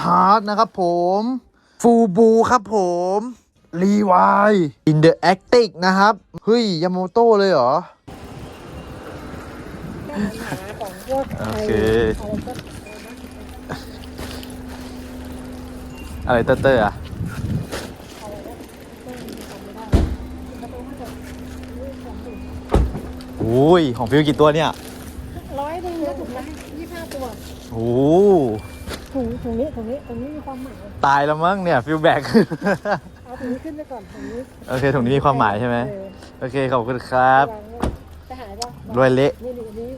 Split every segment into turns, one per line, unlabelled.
ฮาร์ดนะครับผม ฟูบูครับผมรีวายอินเดอะแอคติกนะครับ เฮ้ย ยาโมโต้เลยเหรอ
ของพวก
โอเค
อะไรก็
อะไรเตอร์เตอร์อะโอ้ย ของฟิวกี่ตัวเนี่ย
ร้อยหนึ่งแล้วถุงละยี่สิบห้าตัว
โอ้
ถุงถุงนี้ถุงนี้ถุงนี้มีความหมาย
ตายแล้วมั้งเนี่ยฟิวแบก
เอาถุงนี้ขึ้นไปก่อนถุงนี้
โอเคถุงนี้มีความหมายใช่ไหม
เออ
โอเคขอบคุณครับ
วางไว้จะหายป่ะ
รวยเละ
นี่นี่นี่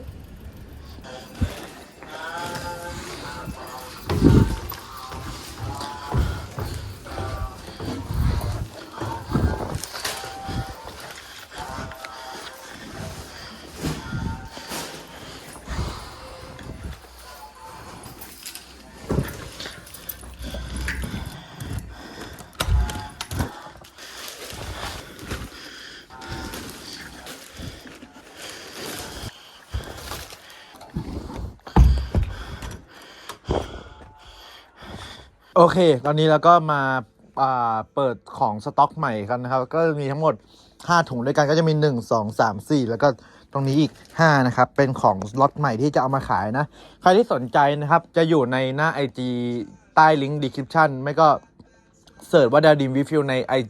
โอเค ตอนนี้เราก็มาาเปิดของสต็อกใหม่กันนะครับ ก็มีทั้งหมด 5 ถุงด้วยกันก็จะมี 1 2 3 4 แล้วก็ตรงนี้อีก 5 นะครับ เป็นของล็อตใหม่ที่จะเอามาขายนะ ใครที่สนใจนะครับ จะอยู่ในหน้า IG ใต้ลิงก์ description ไม่ก็เสิร์ชว่าดาดิมวิฟิลใน I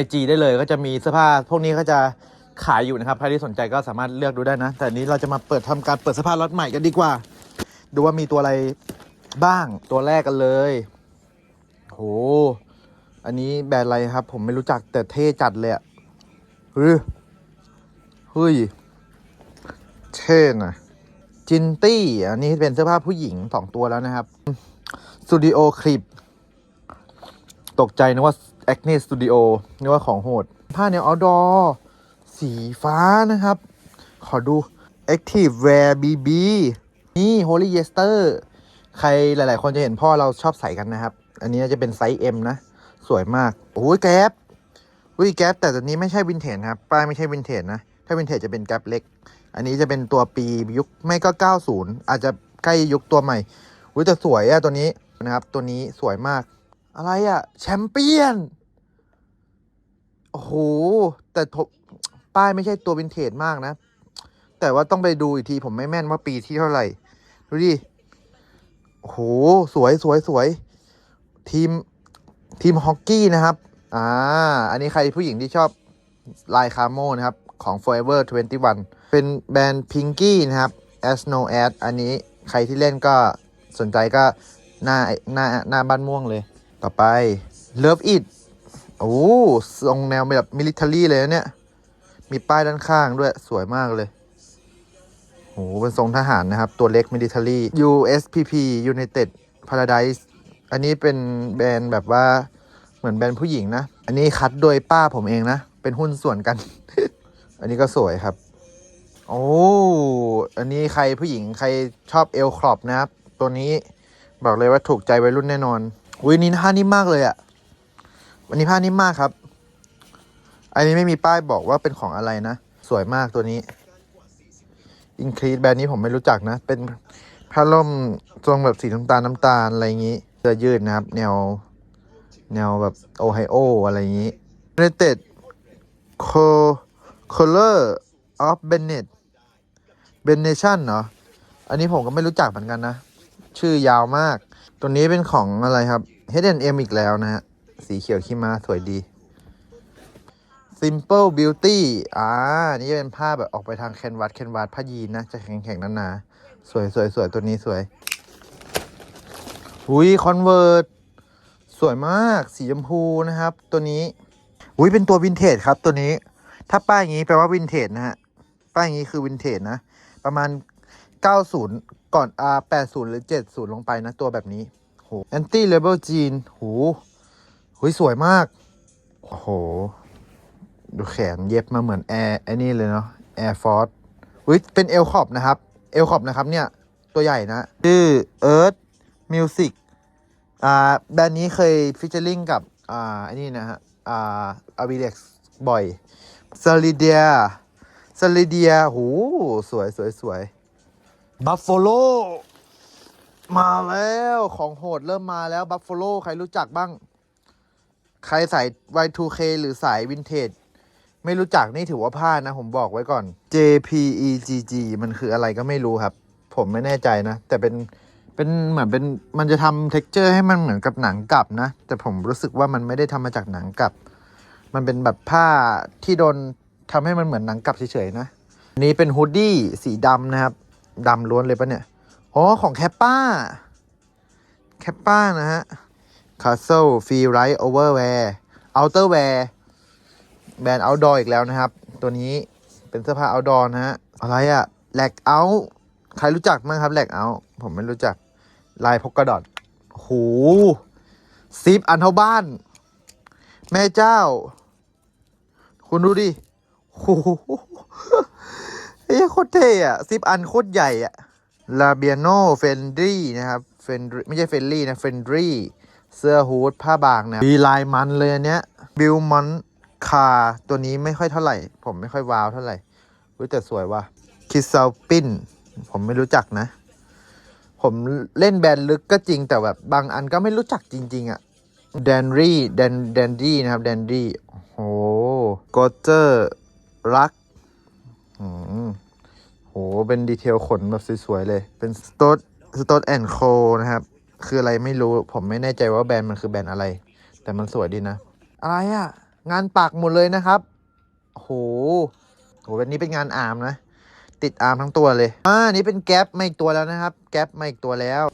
IG ได้เลย ก็จะมีเสื้อผ้าพวกนี้ก็จะขายอยู่นะครับ ใครที่สนใจก็สามารถเลือกดูได้นะ แต่นี้เราจะมาเปิดทำการเปิดเสื้อผ้าล็อตใหม่กันดีกว่า ดูว่ามีตัวอะไร บ้างตัวแรกกันเลย โห อันนี้แบรนด์อะไรครับ ผมไม่รู้จักแต่เท่จัดเลยอะเฮ้ยเฮ้ยเท่นะจินตี้ อันนี้เป็นเสื้อผ้าผู้หญิงสองตัวแล้วนะครับสตูดิโอคลิปตกใจนึกว่าแอคเนสตูดิโอนึกว่าของโหด ผ้าแนว outdoor สีฟ้านะครับ ขอดู Active Wear BB นี่ Holy Yester ใครหลาย ๆ คนจะเห็นพ่อเราชอบใส่กันนะครับ อันนี้จะเป็นไซส์ M นะ สวยมาก โอ้ยแก๊ปอุ้ยแก๊ปแต่ตัวนี้ไม่ใช่วินเทจครับ ป้ายไม่ใช่วินเทจนะ ถ้าวินเทจจะเป็นแก๊ปเล็ก อันนี้จะเป็นตัวปียุคไม่ก็ 90 อาจจะใกล้ยุคตัวใหม่อุ้ยแต่สวยอะตัวนี้นะครับ ตัวนี้สวยมาก อะไรอะแชมเปี้ยน โอ้โห แต่ป้ายไม่ใช่ตัววินเทจมากนะ แต่ว่าต้องไปดูอีกทีผมไม่แม่นว่าปีที่เท่าไหร่ ดูดิ โอ้โหสวยสวยสวยทีมทีมฮอกกี้นะครับ อ่า อันนี้ใครผู้หญิงที่ชอบลายคาโมนะครับ ของ Forever 21 เป็นแบรนด์ Pinky นะครับ As No Ad อันนี้ใครที่เล่นก็สนใจก็หน้าหน้าหน้าบ้านม่วงเลย ต่อไป Love It โอ้ทรงแนวแบบมิลิเ a อรี่เลยเนี่ย มีป้ายด้านข้างด้วยสวยมากเลย โหเป็นทรงทหารนะครับ ตัวเล็ก military USPP United Paradise อันนี้เป็นแบรนด์แบบว่าเหมือนแบรนด์ผู้หญิงนะ อันนี้คัดโดยป้าผมเองนะ เป็นหุ้นส่วนกัน อันนี้ก็สวยครับ โอ้ อันนี้ใครผู้หญิงใครชอบเอลครอปนะครับ ตัวนี้บอกเลยว่าถูกใจวัยรุ่นแน่นอน อุ้ยนี่ผ้านิ่มมากเลยอะ่ะ วันนี้ผ้านิ่มมากครับ อันนี้ไม่มีป้ายบอกว่าเป็นของอะไรนะ สวยมากตัวนี้ อินครีดแบรนด์นี้ผมไม่รู้จักนะ เป็นผ้าล่มทรงแบบสีน้ำตาลน้ำตาลอะไรอย่างนี้เสื้อยืดนะครับ แนว แนวแบบโอไฮโออะไรอย่างนี้ United Co Color of Bennett Bennation เนาะอันนี้ผมก็ไม่รู้จักเหมือนกันนะ ชื่อยาวมาก ตัวนี้เป็นของอะไรครับ H&M อีกแล้วนะฮะ สีเขียวขี้ม้าสวยดี Simple Beauty อ่า นี่จะเป็นผ้าแบบออกไปทางแคนวาสแคนวาสผ้ายีนนะ จะแข็งแข็งๆหนาๆสวยสวยสวยตัวนี้สวย อุ้ยคอนเวิร์ตสวยมาก สีชมพูนะครับ ตัวนี้ อุ้ยเป็นตัววินเทจครับตัวนี้ ถ้าป้ายอย่างนี้แปลว่าวินเทจนะฮะ ป้ายอย่างนี้คือวินเทจนะ ประมาณ 90 ก่อนอ่า80 หรือ 70 ลงไปนะ ตัวแบบนี้โหแอนตี้เลเบลจีนโหหุยสวยมากโอ้โห ดูแขนเย็บมาเหมือนแอร์ไอ้นี่เลยเนาะแอร์ฟอร์สอุ้ยเป็นเอลคอบนะครับเอลคอบนะครับเนี่ยตัวใหญ่นะ ชื่อ Earth Music อ่าแบรนด์นี้เคยฟิชเชอร์ลิงกับ อ่าไอ้นี่นะฮะ อ่าอาวิเล็กบ่อยซาลิเดียซาลิเดียหูสวยสวยสวยบัฟฟ l o มาแล้วของโหดเริ่มมาแล้วบัฟฟ a โลใครรู้จักบ้าง ใครสาย Y2K หรือสายวินเทจ ไม่รู้จักนี่ถือว่าพลาดนะ ผมบอกไว้ก่อน JPEGG มันคืออะไรก็ไม่รู้ครับ ผมไม่แน่ใจนะ แต่เป็นเป็นเหมือนเป็นมันจะทำเท็กเจอร์ให้มันเหมือนกับหนังกลับนะ แต่ผมรู้สึกว่ามันไม่ได้ทำมาจากหนังกลับ มันเป็นแบบผ้าที่โดนทำให้มันเหมือนหนังกลับเฉยๆนะนี้เป็นฮูดดี้สีดำนะครับดำล้วนเลยปะเนี่ยอ๋อของแคปป้าแคปป้านะฮะ Castle Free Right Overwear Outerwear แบรนด์ outdoor อีกแล้วนะครับ ตัวนี้เป็นเสื้อผ้า outdoor นะฮะ อะไรอะ Lag Out ใครรู้จักมั้งครับ Lag Out ผมไม่รู้จัก ลายพกกระดอดโหซิปอันเท่าบ้าน แม่เจ้า คุณดูดิโหเฮ้ยโคตรเท่อะซิปอันโคตรใหญ่อะลาเบียโนเฟนดรีนะครับเฟนไม่ใช่เฟนลี่นะเฟนดรีเสื้อฮูดผ้าบางนะมีลายมันเลยอันเนี้ยบิลมอน คาตัวนี้ไม่ค่อยเท่าไหร่ ผมไม่ค่อยว้าวเท่าไหร่รู้แต่สวยว่ะคิสซาปินผมไม่รู้จักนะ ผมเล่นแบรนด์ลึกก็จริงแต่แบบบางอันก็ไม่รู้จักจริง ๆอะแดนรี่แดนแดนดี้นะครับแดนดี้โอ้โกเจอร์รักอืมโห เป็นดีเทลขนแบบสวย ๆ เลย เป็นสโต t สโต t แอนโคนะครับ คืออะไรไม่รู้ ผมไม่แน่ใจว่าแบรนด์มันคือแบรนด์อะไร แต่มันสวยดีนะ อะไรอะ่ะ งานปักหมดเลยนะครับโหโหแบบนี้เป็นงานอาร์มนะ ติดอาร์มทั้งตัวเลยอ่านี่เป็นแก๊ปมาอีกตัวแล้วนะครับ แก๊ปมาอีกตัวแล้ว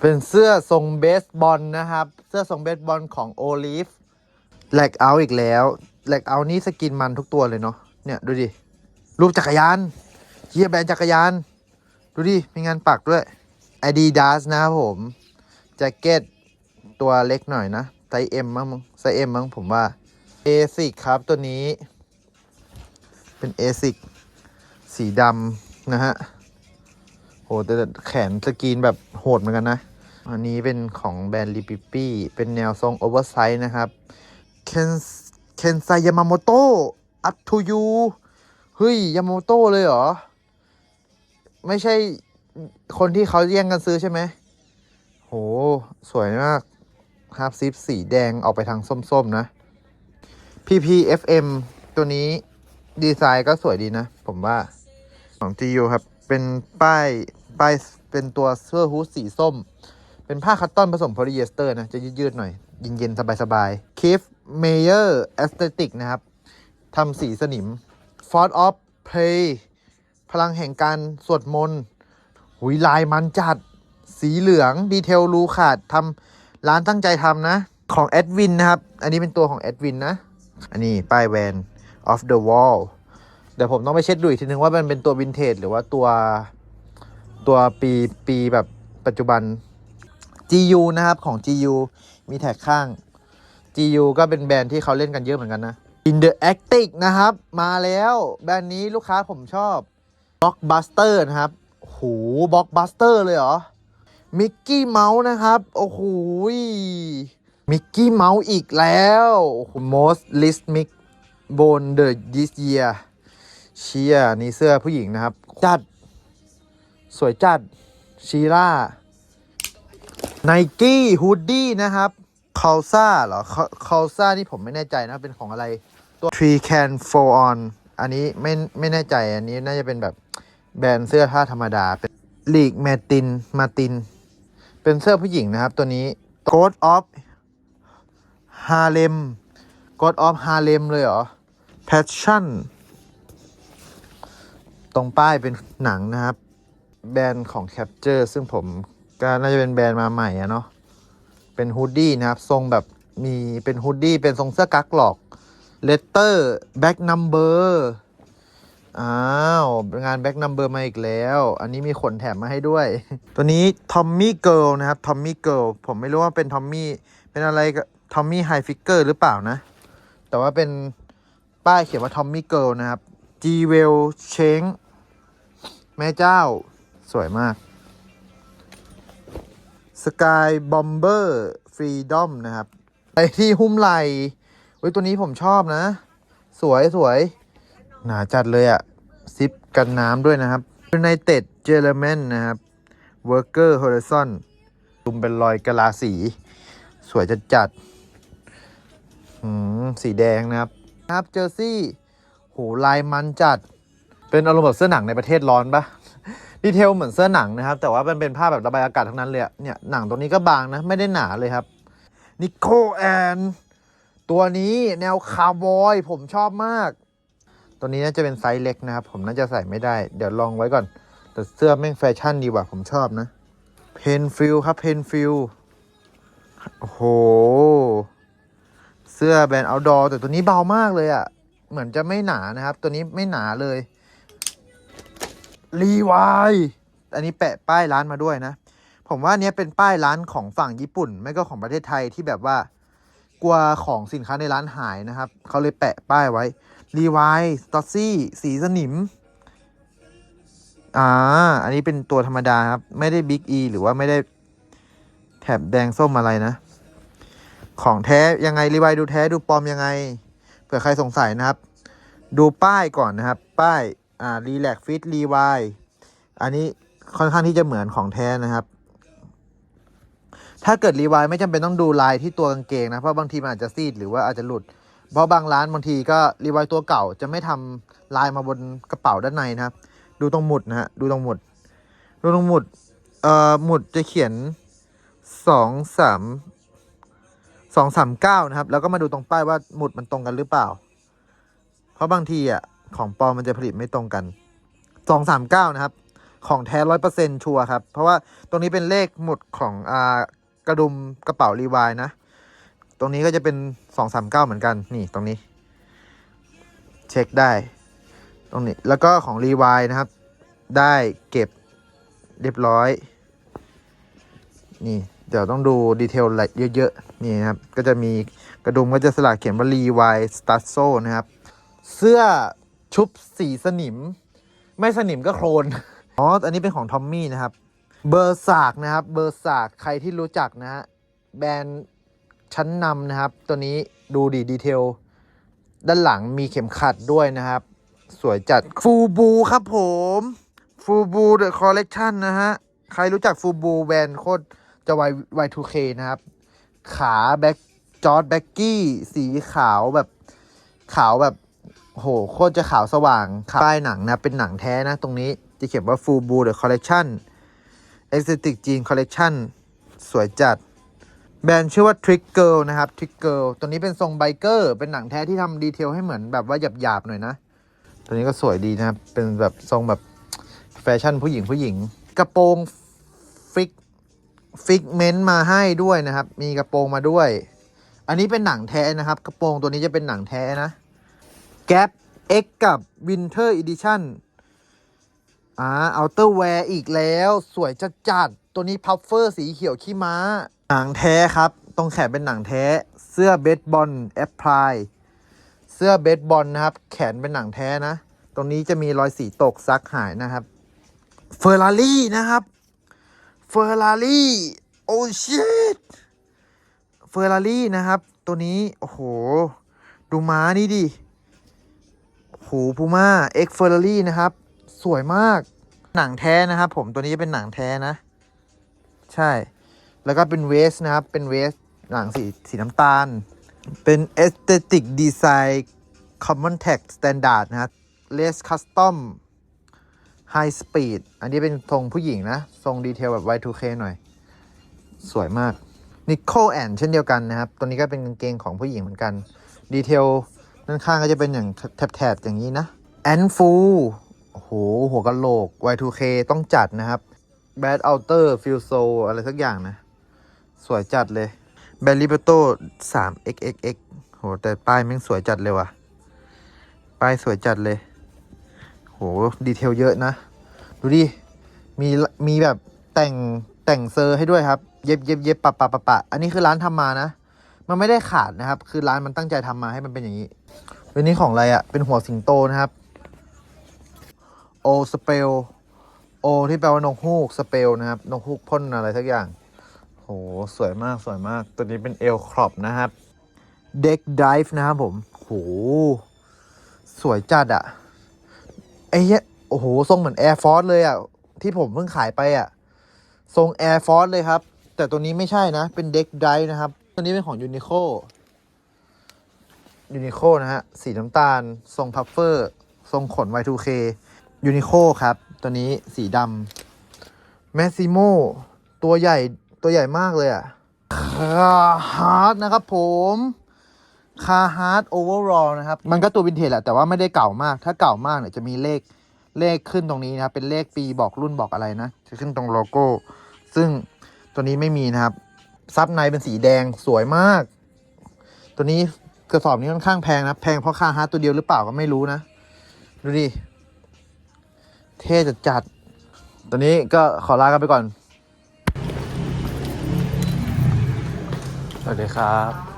เป็นเสื้อทรงเบสบอลนะครับ เสื้อทรงเบสบอลของโอลิฟแลกเอาอีกแล้วแลกเอานี่สกินมันทุกตัวเลยเนาะเนี่ยดูดิรูปจักรยานเฮียแบรนด์จักรยาน ดูดิมีงานปักด้วย Adidas นะครับผมแจ็คเก็ตตัวเล็กหน่อยนะ ไซส์ M มั้งไซส์ M มั้งผมว่า ASIC ครับตัวนี้ เป็น ASIC สีดำนะฮะโหแต่แขนสกรีนแบบโหดเหมือนกันนะ อันนี้เป็นของแบรนด์ลิปิปี้เป็นแนวทรงโอเวอร์ไซส์นะครับเคนเคนไซยามาโมโตะ up to you เฮ้ย ยามาโมโตะเลยเหรอ ไม่ใช่คนที่เขาแย่งกันซื้อใช่ไหมโห สวยมาก ฮาร์ปซิปสีแดงออกไปทางส้ม ๆ นะ PPFM ตัวนี้ดีไซน์ก็สวยดีนะ ผมว่าของ GU ครับ เป็นป้ายป้ายเป็นตัวเสื้อฮูดสีส้ม เป็นผ้าคัตตอนผสมโพลีเอสเตอร์นะ จะยืด ๆ หน่อย เย็น ๆ สบายๆ Kif Mayer Aesthetic นะครับทำสีสนิม Fort of Play พลังแห่งการสวดมนต์หุยลายมันจัด สีเหลือง ดีเทลรูขาดทำ ร้านตั้งใจทำนะ ของแอดวินนะครับ อันนี้เป็นตัวของแอดวินนะ อันนี้ป้ายแวน off the wall เดี๋ยวผมต้องไปเช็ดดูอีกทีนึงว่ามันเป็นตัววินเทจหรือว่าตัวตัวปีปีแบบปัจจุบัน GU นะครับของ GU มีแท็กข้าง GU ก็เป็นแบรนด์ที่เขาเล่นกันเยอะเหมือนกันนะ In the Arctic นะครับ มาแล้วแบรนด์นี้ลูกค้าผมชอบ Blockbuster นะครับโห Blockbuster เลยเหรอ มิกกี้เมาส์นะครับ โอ้โหมิกกี้เมาส์อีกแล้ว Most List Mic Bone the This Year เชียนี่เสื้อผู้หญิงนะครับ จัด สวยจัด ชีล่าไนกี้ฮูดดี้นะครับคาซ่าเหรอคาซ่านี่ผมไม่แน่ใจนะ เป็นของอะไร ตัว Tree Can Fall On อันนี้ไม่ไม่แน่ใจอันนี้น่าจะเป็นแบบแบรนด์เสื้อผ้าธรรมดา เป็นลีกแมตินมาติน เป็นเสื้อผู้หญิงนะครับ ตัวนี้ God of Harlem God of Harlem เลยเหรอ Passion ตรงป้ายเป็นหนังนะครับ แบรนด์ของ Capture ซึ่งผมก็น่าจะเป็นแบรนด์มาใหม่อะเนาะเป็นฮูดดี้นะครับ ทรงแบบมีเป็นฮูดดี้เป็นทรงเสื้อกั๊กหลอกเลตเตอร์แบ็กนัมเบอร์ อ้าว งานแบ็กนัมเบอร์มาอีกแล้ว อันนี้มีขนแถมมาให้ด้วย ตัวนี้ทอมมี่เกิลนะครับทอมมี่เกิลผมไม่รู้ว่าเป็นทอมมี่เป็นอะไรกับทอมมี่ไฮฟิกเกอร์หรือเปล่านะ แต่ว่าเป็นป้ายเขียนว่าทอมมี่เกิลนะครับ G w e l l c h a n g แม่เจ้าสวยมาก Sky Bomber Freedom นะครับไปที่หุ้มไหลเว้ยตัวนี้ผมชอบนะ สวยสวย หนาจัดเลยอะซิปกันน้ำด้วยนะครับ United g e r m a n นะครับ Worker Horizon ดุมเป็นรอยกะลาสี สวยจัดจัดหืมสีแดงนะครับ ครับเจอร์ซี่โหลายมันจัด เป็นอารมณ์แบบเสื้อหนังในประเทศร้อนปะดีเทลเหมือนเสื้อหนังนะครับ แต่ว่ามันเป็นผ้าแบบระบายอากาศทั้งนั้นเลยเนี่ยหนังตัวนี้ก็บางนะ ไม่ได้หนาเลยครับนิโคแอนตัวนี้แนวคาร์บอยผมชอบมาก ตัวนี้น่าจะเป็นไซส์เล็กนะครับ ผมน่าจะใส่ไม่ได้ เดี๋ยวลองไว้ก่อน แต่เสื้อแม่งแฟชั่นดีกว่าผมชอบนะ เพนฟิลครับเพนฟิลโอ้โห เสื้อแบรนด์เอาดอแต่ตัวนี้เบามากเลยอะ่ะ เหมือนจะไม่หนานะครับ ตัวนี้ไม่หนาเลยรีวายอันนี้แปะป้ายร้านมาด้วยนะ ผมว่าอันเนี้ยเป็นป้ายร้านของฝั่งญี่ปุ่น ไม่ก็ของประเทศไทยที่แบบว่า กลัวของสินค้าในร้านหายนะครับ เขาเลยแปะป้ายไว้ รีไวสตอซี่ สีสนิม อ่า อันนี้เป็นตัวธรรมดาครับ ไม่ได้บิ๊กอีหรือว่าไม่ได้แถบแดงส้มอะไรนะ ของแท้ยังไงรีไวดูแท้ดูปลอมยังไง เผื่อใครสงสัยนะครับ ดูป้ายก่อนนะครับ ป้าย อ่ารีแลกฟิตรีไวอันนี้ค่อนข้างที่จะเหมือนของแท้นะครับ ถ้าเกิดรีไวไม่จำเป็นต้องดูลายที่ตัวกางเกงนะ เพราะบางทีมันอาจจะซีดหรือว่าอาจจะหลุด เพราะบางร้านบางทีก็รีไวตัวเก่าจะไม่ทำลายมาบนกระเป๋าด้านในนะครับ ดูตรงหมุดนะฮะดูตรงหมุด ดูตรงหมุดเอ่อหมุดจะเขียนสองสามสองสามเก้านะครับ แล้วก็มาดูตรงป้ายว่าหมุดมันตรงกันหรือเปล่า เพราะบางทีอะของปลอมมันจะผลิตไม่ตรงกันสองสามเก้านะครับ ของแท้ร้อยเปอร์เซ็นชัวร์ครับ เพราะว่าตรงนี้เป็นเลขหมุดของอ่ากระดุมกระเป๋ารีวายนะ ตรงนี้ก็จะเป็นสองสามเก้าเหมือนกัน นี่ตรงนี้ เช็คได้ ตรงนี้แล้วก็ของรีวายนะครับ ได้เก็บเรียบร้อย นี่ เดี๋ยวต้องดูดีเทลละเยอะๆ นี่นะครับ ก็จะมีกระดุมก็จะสลักเขียนว่ารีวายสตัสโซนะครับ เสื้อชุบสีสนิม ไม่สนิมก็โครน อ๋อ อันนี้เป็นของทอมมี่นะครับ เบอร์สากนะครับ เบอร์สากใครที่รู้จักนะฮะ แบรนด์ ชั้นนำนะครับ ตัวนี้ดูดีดีเทล ด้านหลังมีเข็มขัดด้วยนะครับ สวยจัดฟูบูครับผมฟูบูเดอะคอลเลกชันนะฮะ ใครรู้จักฟูบูแบรนด์โคตรจะไวไวทูเคนะครับ ขาแบ็กจอร์ดแบ็กกี้สีขาวแบบขาวแบบโหโคตรจะขาวสว่างป้ายหนังนะ เป็นหนังแท้นะ ตรงนี้จะเขียนว่า Full Blue The Collection Aesthetic Jean Collection สวยจัด แบรนด์ชื่อว่า Trick Girl นะครับ Trick Girl ตัวนี้เป็นทรงไบเกอร์ เป็นหนังแท้ที่ทำดีเทลให้เหมือนแบบว่าหยาบๆหน่อยนะ ตัวนี้ก็สวยดีนะครับ เป็นแบบทรงแบบแฟชั่นผู้หญิงผู้หญิง กระโปรงฟิกฟิกเมนต์มาให้ด้วยนะครับ มีกระโปรงมาด้วย อันนี้เป็นหนังแท้นะครับ กระโปรงตัวนี้จะเป็นหนังแท้นะ Gap X กับ Winter Edition อ่า Outer Wear อีกแล้ว สวยจัดจัดตัวนี้พัฟเฟอร์สีเขียวขี้ม้า หนังแท้ครับ ตรงแขนเป็นหนังแท้ เสื้อเบสบอลแอปพลาย เสื้อเบสบอลนะครับ แขนเป็นหนังแท้นะ ตรงนี้จะมีรอยสีตกซักหายนะครับเฟอร์รารี่นะครับเฟอร์รารี่โอ้ชิตเฟอร์รารี่นะครับ ตัวนี้ โอ้โห ดูม้านี่ดิโหพูม่าเอ็กเฟอร์รารี่นะครับ สวยมาก หนังแท้นะครับผมตัวนี้เป็นหนังแท้นะ ใช่ แล้วก็เป็นเวสนะครับ เป็นเวสหนังสีสีน้ำตาล เป็น Aesthetic Design Common Text Standard นะครับ Less Custom High Speed อันนี้เป็นทรงผู้หญิงนะ ทรงดีเทลแบบ Y2K หน่อย สวยมาก Nicole and เช่นเดียวกันนะครับ ตัวนี้ก็เป็นกางเกงของผู้หญิงเหมือนกัน ดีเทลด้านข้างก็จะเป็นอย่างแถบๆอย่างนี้นะแอนฟูโอ้โห หัวกะโหลก Y2K ต้องจัดนะครับ Bad Outer Feel So อะไรสักอย่างนะ สวยจัดเลย b a r r y b e t o 3 XXX โห แต่ป้ายแม่งสวยจัดเลยว่ะ ป้ายสวยจัดเลย โห ดีเทลเยอะนะ ดูดิ มี มีแบบแต่ง แต่งเซอร์ให้ด้วยครับ เย็บเย็บเย็บปะปะปะปะ อันนี้คือร้านทำมานะ มันไม่ได้ขาดนะครับ คือร้านมันตั้งใจทำมาให้มันเป็นอย่างนี้เรื่องนี้ของอะไรอะ่ะ เป็นหัวสิงโตนะครับ โอสเปล โอที่แปลว่านกฮูกสเปลนะครับ นกฮูกพ่นอะไรสักอย่าง โห สวยมากสวยมาก ตัวนี้เป็นเอลครอปนะครับ เด็กดิฟนะครับผม โห สวยจัดอะ่ะไอ้เหี้ย โอ้โห ทรงเหมือน Air Force เลยอะ่ะที่ผมเพิ่งขายไปอะ่ะทรง Air Force เลยครับ แต่ตัวนี้ไม่ใช่นะ เป็นเด็กไดนะครับ ตัวนี้เป็นของยูนิโคยูนิโคนะฮะ สีน้ำตาล ทรงพัฟเฟอร์ ทรงขน Y2K ยูนิโคครับ ตัวนี้สีดำแมสซิโมตัวใหญ่ ตัวใหญ่มากเลยอะคาฮาร์ดนะครับผมคาฮาร์ดโอเวอร์รอนะครับ มันก็ตัววินเทจแหละแต่ว่าไม่ได้เก่ามาก ถ้าเก่ามากเนี่ยจะมีเลขเลขขึ้นตรงนี้นะครับเป็นเลขปีบอกรุ่นบอกอะไรนะ จะขึ้นตรงโลโก้ ซึ่งตัวนี้ไม่มีนะครับ ซับในเป็นสีแดงสวยมาก ตัวนี้กระสอบนี้ค่อนข้างแพงนะแพงเพราะค่าฮาร์ดตัวเดียวหรือเปล่าก็ไม่รู้นะ ดูดิ เท่จัดจัดๆตัวนี้ก็ขอลากันไปก่อน สวัสดีครับ